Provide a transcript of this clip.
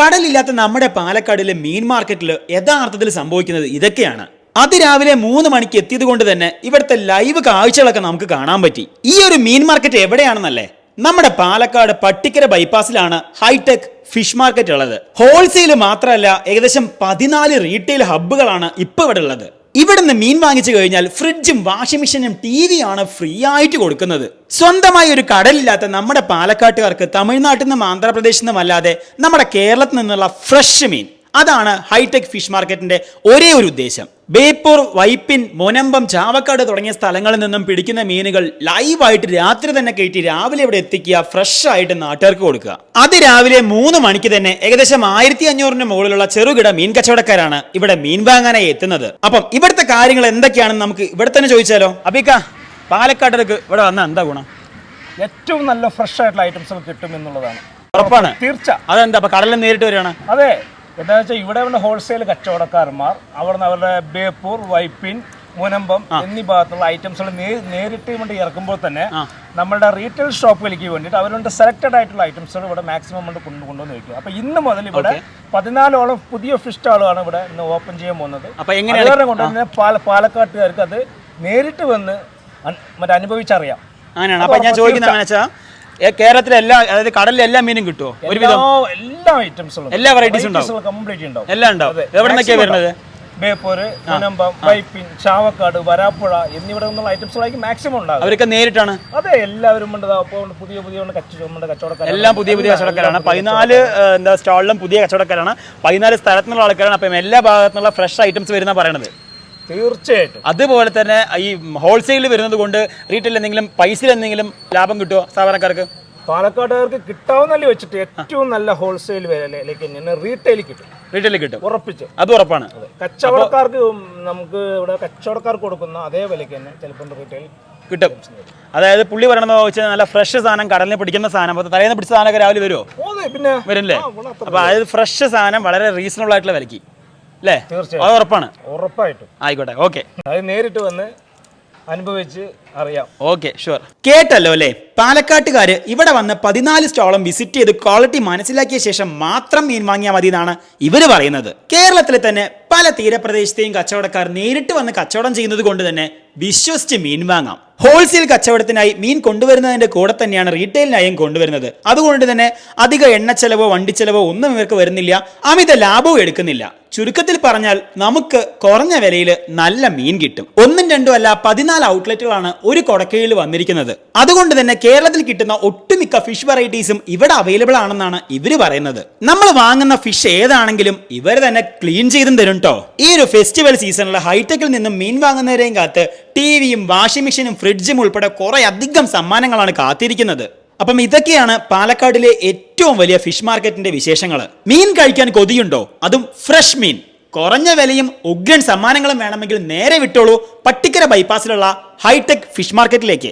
കടലില്ലാത്ത നമ്മുടെ പാലക്കാടിലെ മീൻ മാർക്കറ്റിൽ യഥാർത്ഥത്തിൽ സംഭവിക്കുന്നത് ഇതൊക്കെയാണ്. അതിരാവിലെ മൂന്ന് മണിക്ക് എത്തിയത് കൊണ്ട് തന്നെ ഇവിടുത്തെ ലൈവ് കാഴ്ചകളൊക്കെ നമുക്ക് കാണാൻ പറ്റി. ഈ ഒരു മീൻ മാർക്കറ്റ് എവിടെയാണെന്നല്ലേ? നമ്മുടെ പാലക്കാട് പട്ടിക്കര ബൈപ്പാസിലാണ് ഹൈടെക് ഫിഷ് മാർക്കറ്റ് ഉള്ളത്. ഹോൾസെയിൽ മാത്രമല്ല ഏകദേശം പതിനാല് റീറ്റെയിൽ ഹബ്ബുകളാണ് ഇപ്പോൾ ഇവിടെ ഉള്ളത്. ഇവിടുന്ന് മീൻ വാങ്ങിച്ചു കഴിഞ്ഞാൽ ഫ്രിഡ്ജും വാഷിംഗ് മെഷീനും ടി ആണ് ഫ്രീ ആയിട്ട് കൊടുക്കുന്നത്. സ്വന്തമായി ഒരു കടലില്ലാത്ത നമ്മുടെ പാലക്കാട്ടുകാർക്ക് തമിഴ്നാട്ടിൽ നിന്നും ആന്ധ്രാപ്രദേശിൽ നിന്നും അല്ലാതെ നമ്മുടെ കേരളത്തിൽ നിന്നുള്ള ഫ്രഷ് മീൻ. അതാണ് ഹൈടെക് ഫിഷ് മാർക്കറ്റിന്റെ ഒരേ ഒരു ഉദ്ദേശം. ബേപ്പൂർ വൈപ്പിൻ മൊനമ്പം ചാവക്കാട് തുടങ്ങിയ സ്ഥലങ്ങളിൽ നിന്നും പിടിക്കുന്ന മീനുകൾ ലൈവായിട്ട് രാത്രി തന്നെ കയറ്റി രാവിലെ ഇവിടെ എത്തിക്കുക ഫ്രഷ് ആയിട്ട് നാട്ടുകാർക്ക് കൊടുക്കുക. അത് രാവിലെ മൂന്ന് മണിക്ക് തന്നെ ഏകദേശം ആയിരത്തി അഞ്ഞൂറിന് മുകളിലുള്ള ചെറുകിട മീൻ കച്ചവടക്കാരാണ് ഇവിടെ മീൻ വാങ്ങാനായി എത്തുന്നത്. അപ്പം ഇവിടുത്തെ കാര്യങ്ങൾ എന്തൊക്കെയാണെന്ന് നമുക്ക് ഇവിടെ തന്നെ ചോദിച്ചാലോ? അബിക്ക പാലക്കാട്ടിലേക്ക് ഇവിടെ വന്ന എന്താ ഗുണം? ഏറ്റവും നല്ല ഫ്രഷ് ആയിട്ടുള്ള ഐറ്റംസ് കിട്ടും എന്നുള്ളതാണ്. ഉറപ്പാണ്. തീർച്ച. അതെന്താ കടലിൽ നേരിട്ട് വരികയാണ്? അതെ. എന്താ വെച്ചാൽ ഇവിടെ വന്ന ഹോൾസെയിൽ കച്ചവടക്കാരന്മാർ അവിടുന്ന് അവരുടെ ബേപ്പൂർ വൈപ്പിൻ മുനമ്പം എന്നീ ഭാഗത്തുള്ള ഐറ്റംസുകൾ നേരിട്ട് കൊണ്ട് ഇറക്കുമ്പോൾ തന്നെ നമ്മുടെ റീറ്റെയിൽ ഷോപ്പുകളിലേക്ക് വേണ്ടിയിട്ട് അവരുണ്ട് സെലക്റ്റഡ് ആയിട്ടുള്ള ഐറ്റംസുകൾ ഇവിടെ മാക്സിമം കൊണ്ട് കൊണ്ടു കൊണ്ടുവന്ന് വയ്ക്കും അപ്പൊ ഇന്ന് മുതൽ ഇവിടെ പതിനാലോളം പുതിയ ഫിഷ് സ്റ്റാളുകളാണ് ഇവിടെ ഇന്ന് ഓപ്പൺ ചെയ്യാൻ പോകുന്നത്. അപ്പൊ എങ്ങനെയാണ്? അത് കാരണം കൊണ്ട് തന്നെ പാലക്കാട്ടുകാർക്ക് അത് നേരിട്ട് വന്ന് മറ്റേ അനുഭവിച്ചറിയാം. അങ്ങനെയാണ്. അപ്പൊ ഞാൻ ചോദിക്കുന്നത് കേരളത്തിലെ എല്ലാ അതായത് കടലിലെ എല്ലാ മീനും കിട്ടുമോ ഒരുവിധം? എല്ലാ ഐറ്റംസും എല്ലാ വെറൈറ്റീസ് ഉണ്ടാവും? കംപ്ലീറ്റ് ഉണ്ടാവും. എല്ലാം ഉണ്ടാവും. എവിടെ നിന്നൊക്കെയാ വരുന്നത്? ബേപ്പൂര് മുനമ്പം വൈപ്പിൻ ചാവക്കാട് വരാപ്പുഴ എന്നിവിടെ നിന്നുള്ള ഐറ്റംസുകളായിരിക്കും മാക്സിമം ഉണ്ടാകും അവരൊക്കെ നേരിട്ടാണ്? അതെ എല്ലാവരും ഉണ്ട്. അപ്പോൾ പുതിയ പുതിയ നമ്മുടെ കച്ചവടക്കാർ എല്ലാം പുതിയ പുതിയ കച്ചവടക്കാരാണ്. പതിനാല് എന്താ സ്റ്റാളിലും പുതിയ കച്ചവടക്കാരാണ്. പതിനാല് സ്ഥലത്തുനിന്നുള്ള ആൾക്കാരാണ്. അപ്പം എല്ലാ ഭാഗത്തുനിന്നുള്ള ഫ്രഷ് ഐറ്റംസ് വരുന്ന പറയണത്. തീർച്ചയായിട്ടും. അതുപോലെ തന്നെ ഈ ഹോൾസെയിൽ വരുന്നത് കൊണ്ട് റീറ്റെയിൽ എന്തെങ്കിലും പൈസയിൽ എന്തെങ്കിലും ലാഭം കിട്ടുമോ സാധാരണക്കാർക്ക്? പാലക്കാട്ടുകാർക്ക് കിട്ടാവുന്നല്ലേ വെച്ചിട്ട് ഏറ്റവും നല്ല ഹോൾസെയിൽ വിലയിലേക്ക് റീറ്റെയിൽ കിട്ടും. റീറ്റെയിൽ കിട്ടും. ഉറപ്പിച്ച്. അത് ഉറപ്പാണ്. കച്ചവടക്കാർക്ക് നമുക്ക് ഇവിടെ കച്ചവടക്കാർക്ക് കൊടുക്കുന്ന അതേ വിലയ്ക്ക് തന്നെ ചിലപ്പോൾ റീറ്റെയിൽ കിട്ടും. അതായത് പുള്ളി പറയണമെന്ന് വെച്ചാൽ നല്ല ഫ്രഷ് സാധനം കടലിൽ പിടിക്കുന്ന സാധനം. അപ്പോൾ തലേന്ന് പിടിച്ച സാധനമൊക്കെ രാവിലെ വരുമോ പിന്നെ വരില്ലേ? അപ്പോൾ അതായത് ഫ്രഷ് സാധനം വളരെ റീസണബിൾ ആയിട്ടുള്ള വിലക്ക് അല്ലേ തീർച്ചയായും. അത് ഉറപ്പാണ്. ഉറപ്പായിട്ടും. ആയിക്കോട്ടെ ഓക്കെ. അത് നേരിട്ട് വന്ന് അനുഭവിച്ച് അറിയാം. ഓക്കെ ഷുവർ കേട്ടല്ലോ അല്ലേ? പാലക്കാട്ടുകാര് ഇവിടെ വന്ന് പതിനാല് സ്റ്റോളം വിസിറ്റ് ചെയ്ത് ക്വാളിറ്റി മനസ്സിലാക്കിയ ശേഷം മാത്രം മീൻ വാങ്ങിയാൽ മതി എന്നാണ് ഇവർ പറയുന്നത്. കേരളത്തിലെ തന്നെ പല തീരപ്രദേശത്തെയും കച്ചവടക്കാർ നേരിട്ട് വന്ന് കച്ചവടം ചെയ്യുന്നത് കൊണ്ട് തന്നെ വിശ്വസിച്ച് മീൻ വാങ്ങാം. ഹോൾസെയിൽ കച്ചവടത്തിനായി മീൻ കൊണ്ടുവരുന്നതിന്റെ കൂടെ തന്നെയാണ് റീറ്റെയിലിനായും കൊണ്ടുവരുന്നത്. അതുകൊണ്ട് തന്നെ അധിക എണ്ണ ചെലവോ വണ്ടി ചെലവോ ഒന്നും ഇവർക്ക് വരുന്നില്ല അമിത ലാഭവും എടുക്കുന്നില്ല. ചുരുക്കത്തിൽ പറഞ്ഞാൽ നമുക്ക് കുറഞ്ഞ വിലയിൽ നല്ല മീൻ കിട്ടും. ഒന്നും രണ്ടും അല്ല പതിനാല് ഔട്ട്ലെറ്റുകളാണ് ഒരു കൊടക്കയിൽ വന്നിരിക്കുന്നത്. അതുകൊണ്ട് തന്നെ കേരളത്തിൽ കിട്ടുന്ന ഒട്ടുമിക്ക ഫിഷ് വെറൈറ്റീസും ഇവിടെ അവൈലബിൾ ആണെന്നാണ് ഇവർ പറയുന്നത്. നമ്മൾ വാങ്ങുന്ന ഫിഷ് ഏതാണെങ്കിലും ഇവർ തന്നെ ക്ലീൻ ചെയ്തും തരും കേട്ടോ ഈ ഒരു ഫെസ്റ്റിവൽ സീസണിൽ ഹൈടെക്കിൽ നിന്നും മീൻ വാങ്ങുന്നവരെയും കാത്ത് ടിവിയും വാഷിംഗ് മെഷീനും ഫ്രിഡ്ജും ഉൾപ്പെടെ കുറെ അധികം സമ്മാനങ്ങളാണ് കാത്തിരിക്കുന്നത്. അപ്പം ഇതൊക്കെയാണ് പാലക്കാടിലെ ഏറ്റവും വലിയ ഫിഷ് മാർക്കറ്റിന്റെ വിശേഷങ്ങൾ മീൻ കഴിക്കാൻ കൊതിയുണ്ടോ? അതും ഫ്രഷ് മീൻ. കുറഞ്ഞ വിലയും ഉഗ്രൻ സമ്മാനങ്ങളും വേണമെങ്കിൽ നേരെ വിട്ടോളൂ. പട്ടിക്കര ബൈപ്പാസിലുള്ള ഹൈടെക് ഫിഷ് മാർക്കറ്റിലേക്ക്